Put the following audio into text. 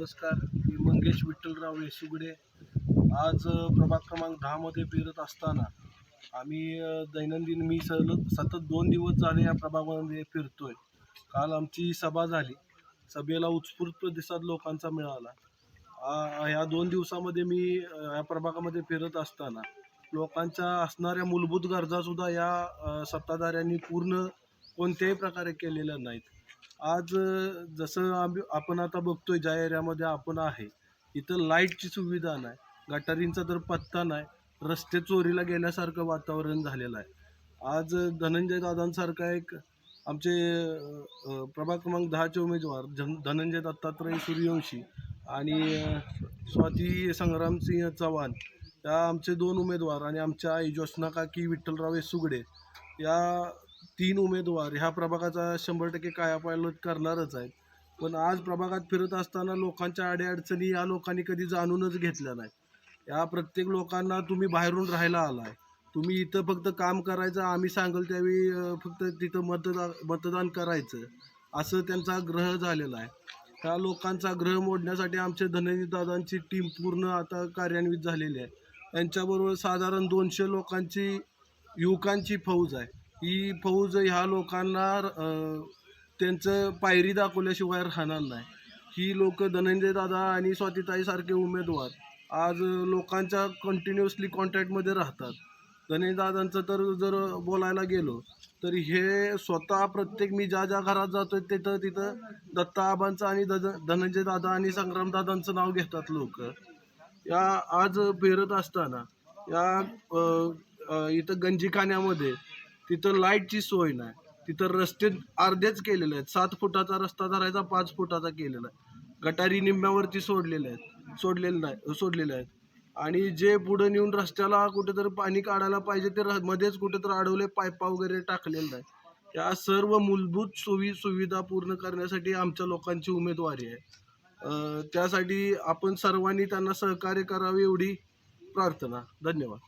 नमस्कार मी मंगेश विठ्ठलराव येसुगडे. आज प्रभाग क्रमांक दहामध्ये फिरत असताना आम्ही दैनंदिन मी सलग सतत दोन दिवस झाले या प्रभागामध्ये फिरतोय. काल आमची सभा झाली. सभेला उत्स्फूर्त प्रतिसाद लोकांचा मिळाला. ह्या दोन दिवसामध्ये मी या प्रभागामध्ये फिरत असताना लोकांच्या असणाऱ्या मूलभूत गरजासुद्धा या सत्ताधाऱ्यांनी पूर्ण कोणत्याही प्रकारे केलेल्या नाहीत. आज जसं आम्ही आपण आता बघतोय ज्या एरियामध्ये आपण आहे इथं लाईटची सुविधा नाही गटारींचा तर पत्ता नाही रस्ते चोरीला गेल्यासारखं वातावरण झालेलं आहे. आज धनंजय दादांसारखा एक आमचे प्रभाग क्रमांक दहाचे उमेदवार धन धनंजय दत्तात्रय सूर्यवंशी आणि स्वाती संग्रामसिंह चव्हाण या आमचे दोन उमेदवार आणि आमच्या आई ज्योत्स्ना काकी विठ्ठलराव सुगडे या तीन उमेदवार. ह्या प्रभागाचा शंभर टक्के कायापालट करणारच आहेत. पण आज प्रभागात फिरत असताना लोकांच्या अडीअडचणी या लोकांनी कधी जाणूनच घेतल्या नाही या प्रत्येक लोकांना तुम्ही बाहेरून राहायला आलाय. तुम्ही इथं फक्त काम करायचं आम्ही सांगल त्यावेळी फक्त तिथं मतदान मतदान करायचं. असं त्यांचा ग्रह झालेला आहे. त्या लोकांचा ग्रह मोडण्यासाठी आमचे धनंजय दादांची टीम पूर्ण आता कार्यान्वित झालेली आहे. त्यांच्याबरोबर साधारण दोनशे लोकांची युवकांची फौज आहे. ही फौज ह्या लोकांना त्यांचं पायरी दाखवल्याशिवाय राहणार नाही. ही लोक धनंजय दादा आणि स्वातीताईसारखे उमेदवार आज लोकांच्या कंटिन्युअसली कॉन्टॅक्टमध्ये राहतात. धनंजय दादांचं तर जर बोलायला गेलो तर हे स्वतः प्रत्येक मी ज्या ज्या घरात जातो तिथं तिथं दत्ता आबांचं आणि द धनंजय दादा आणि संग्रामदादांचं नाव घेतात लोक. या आज फिरत असताना या इथं गंजीखान्यामध्ये तिथं लाईटची सोय नाही. तिथं रस्ते अर्धेच केलेले आहेत. सात फुटाचा रस्ता धरायचा पाच फुटाचा केलेला आहे. गटारी निम्म्यावरती सोडलेले आहेत. सोडलेले नाही सोडलेले आहेत. आणि जे पुढे नेऊन रस्त्याला कुठेतरी पाणी काढायला पाहिजे ते र- मध्येच कुठेतरी अडवले पायपा वगैरे टाकलेलं नाही. या सर्व मूलभूत सोयी सुविधा पूर्ण करण्यासाठी आमच्या लोकांची उमेदवारी आहे. त्यासाठी आपण सर्वांनी त्यांना सहकार्य करावे एवढी प्रार्थना. धन्यवाद.